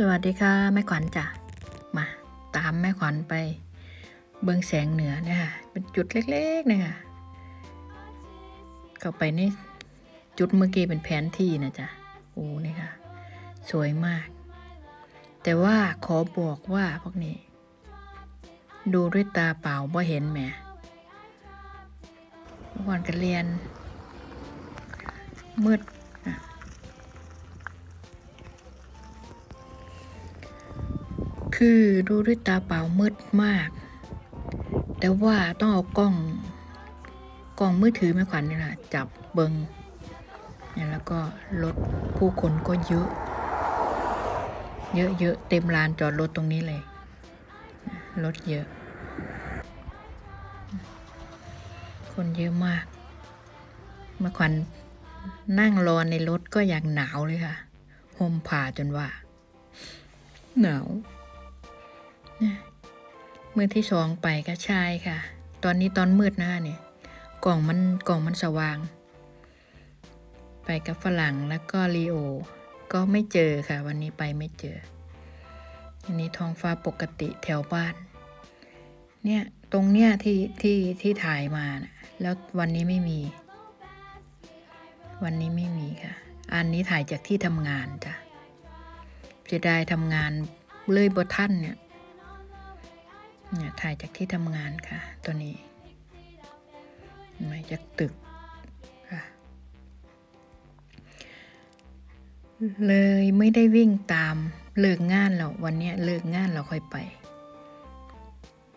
สวัสดีค่ะแม่ขวัญจ้ะมาตามแม่ขวัญไป เบิงแสงเหนือเนี่ยค่ะเป็นจุดเล็กๆเนี่ยค่ะเข้าไปนี่จุดเมื่อกี้เป็นแผนที่นะจ๊ะโอ้นี่ค่ะ สวยมาก แต่ว่าขอบอกว่าพวกนี้ ดูด้วยตาเปล่าบ่เห็นแหมเมื่อวานกันเรียนมืด คือดูด้วยตาเปล่ามืดมาก แต่ว่าต้องเอากล้อง กล้องมือถือแม่ขวัญนี่แหละจับเบิงเนี่ยแล้วก็รถผู้คนก็เยอะ เยอะเยอะเต็มลานจอดรถตรงนี้เลย รถเยอะ คนเยอะมากแม่ขวัญนั่งรอในรถก็อย่างหนาวเลยค่ะห่มผ้าจนว่า หนาว มือที่สองไปก็ใช่ค่ะ ตอนนี้ตอนมืดหน้าเนี่ยกล่องมันกล่องมันสว่าง ไปกับฝรั่งแล้วก็ลีโอ ก็ไม่เจอค่ะ วันนี้ไปไม่เจออันนี้ท้องฟ้าปกติแถวบ้าน เนี่ยตรงเนี้ยที่ที่ที่ถ่ายมานะแล้ววันนี้ไม่มี วันนี้ไม่มีค่ะ อันนี้ถ่ายจากที่ทำงานจ้ะจะได้ทำงานเลยบท่านเนี่ย เนี่ยถ่ายจากที่ทำงานค่ะ ตัวนี้มาจากตึกค่ะเลยไม่ได้วิ่งตามเลิกงานเราวันเนี้ยเลิกงานเราค่อยไป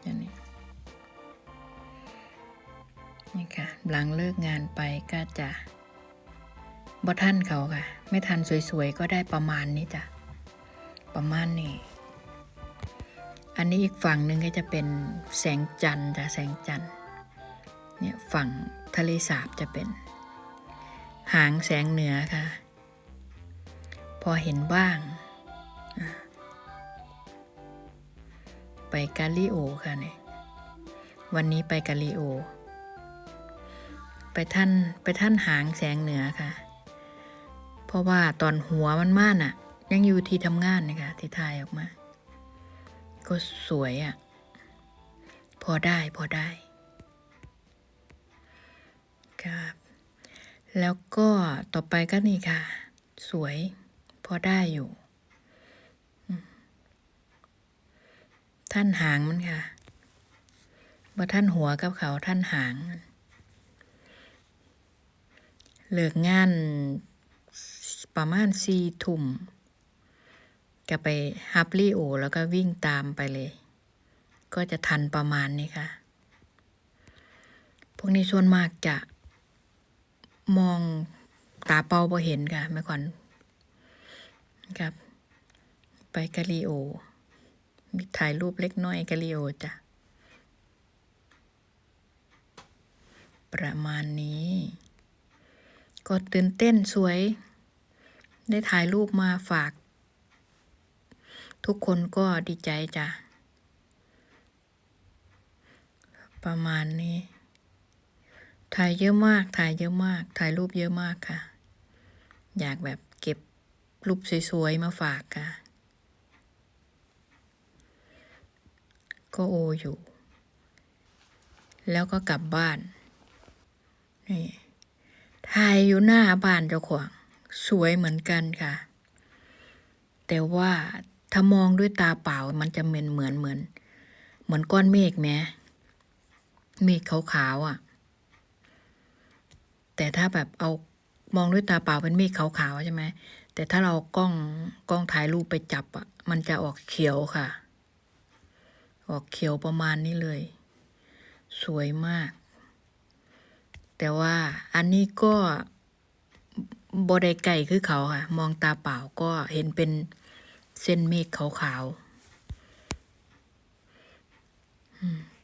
อย่างนี้นี่ค่ะ หลังเลิกงานไปก็จะบ่ท่านเขาค่ะ ไม่ทันสวยๆ ก็ได้ประมาณนี้จ้ะ ประมาณนี้ อันนี้อีกฝั่งหนึ่งก็จะเป็นแสงจันทร์จ้ะแสงจันทร์เนี่ยฝั่งทะเลสาบจะเป็น หางแสงเหนือค่ะ พอเห็นบ้าง ไปกาลิโอค่ะเนี่ยวันนี้ไปกาลิโอ ไปท่านไปท่านหางแสงเหนือค่ะ เพราะว่าตอนหัวมันม่านอะยังอยู่ที่ทำงานนะคะที่ถ่ายออกมา ก็สวยอะ่ะ พอได้พอได้ครับแล้วก็ต่อไปก็นี่ค่ะ สวย พอได้อยู่ ท่านหางมันค่ะว่าท่านหัวกับเขาท่านหางเลิกงานประมาณสี่ทุ่ม ก็ไปฮับลี่โอ แล้วก็วิ่งตามไปเลย ก็จะทันประมาณนี้ค่ะ พวกนี้ส่วนมากจะมองตาเปาพอเห็นค่ะแม่ขวัญครับ ไปกาลิโอ มีถ่ายรูปเล็กน้อยกาลิโอจ้ะ ประมาณนี้ ก็ตื่นเต้นสวย ได้ถ่ายรูปมาฝาก ทุกคนก็ดีใจจ้ะ ประมาณนี้ ถ่ายเยอะมาก ถ่ายเยอะมาก ถ่ายรูปเยอะมากค่ะ อยากแบบเก็บรูปสวยๆ มาฝากค่ะ ก็โออยู่ แล้วก็กลับบ้าน นี่ ถ่ายอยู่หน้าบ้านเจ้าของสวยเหมือนกันค่ะ แต่ว่า ถ้ามองด้วยตาเปล่ามันจะเหมือนเหมือนเหมือน เหมือนก้อนเมฆไหมเมฆขาวๆอะ แต่ถ้าแบบเอามองด้วยตาเปล่าเป็นเมฆขาวๆใช่ไหมแต่ถ้าเรากล้องกล้องถ่ายรูปไปจับอะ มันจะออกเขียวค่ะ ออกเขียวประมาณนี้เลย สวยมาก แต่ว่าอันนี้ก็บไดไก่คือเขาค่ะ มองตาเปล่าก็เห็นเป็น เส้นเมฆขาวๆ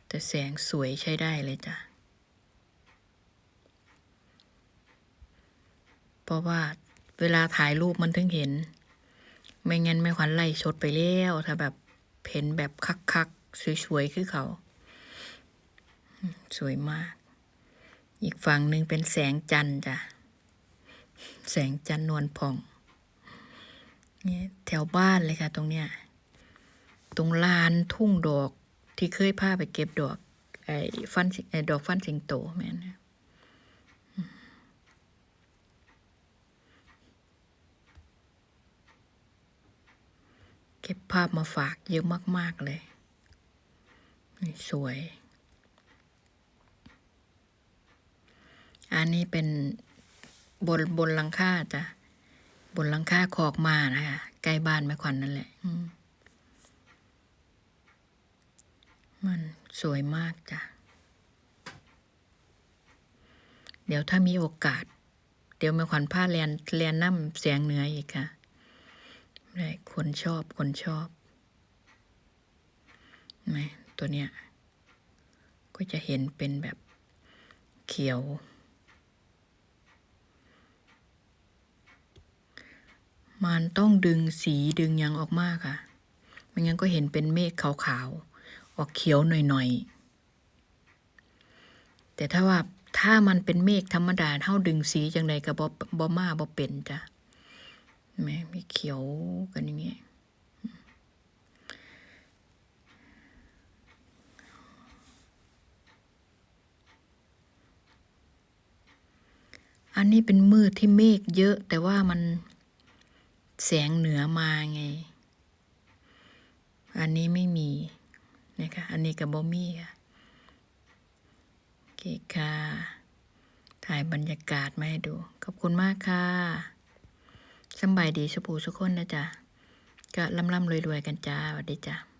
แต่แสงสวยใช้ได้เลยจ้ะ เพราะว่าเวลาถ่ายรูปมันถึงเห็น ไม่งั้นไม่ขวัญไล่ชดไปแล้วถ้าแบบเห็นแบบคักๆ สวยๆ คือเขา สวยมาก อีกฝั่งหนึ่งเป็นแสงจันทร์จ้ะ แสงจันทร์นวลผ่อง นี่แถวบ้านเลยค่ะ ตรงเนี้ย ตรงลานทุ่งดอกที่เคยพาไปเก็บดอกไอ้ฟันไอ้ดอกฟันสิงโตแม่นนะอืมเก็บภาพมาฝากเยอะมาก ๆ เลย สวย อันนี้เป็นบนบนหลังคาจ้ะ บนหลังคาคอกมานะคะใกล้บ้านแม่ขวัญนั่นแหละมันสวยมากจ้ะ เดี๋ยวถ้ามีโอกาส เดี๋ยวแม่ขวัญพาเรียนเรียนน้ำเสียงเหนืออีกค่ะคนชอบคนชอบไหมตัวเนี้ย ก็จะเห็นเป็นแบบเขียว มันต้องดึงสีดึงยังออกมากค่ะ ไม่งั้นก็เห็นเป็นเมฆขาวๆ ออกเขียวหน่อยๆ แต่ถ้าว่าถ้ามันเป็นเมฆธรรมดาเท่าดึงสีจังใดก็บ่บ่มาบ่เป็นจ้ะเห็นไมมีเขียวกันอย่างเงี้ยอันนี้เป็นมืดที่เมฆเยอะแต่ว่ามัน แสงเหนือมาไง อันนี้ไม่มีนะคะ อันนี้กับบอมี่ค่ะเคค่ะ ถ่ายบรรยากาศมาให้ดู ขอบคุณมากค่ะสบายดีสุภูสุขคนนะจ๊ะก็ล่ำล้ำรวยรวยกันจ้าสวัสดีจ้า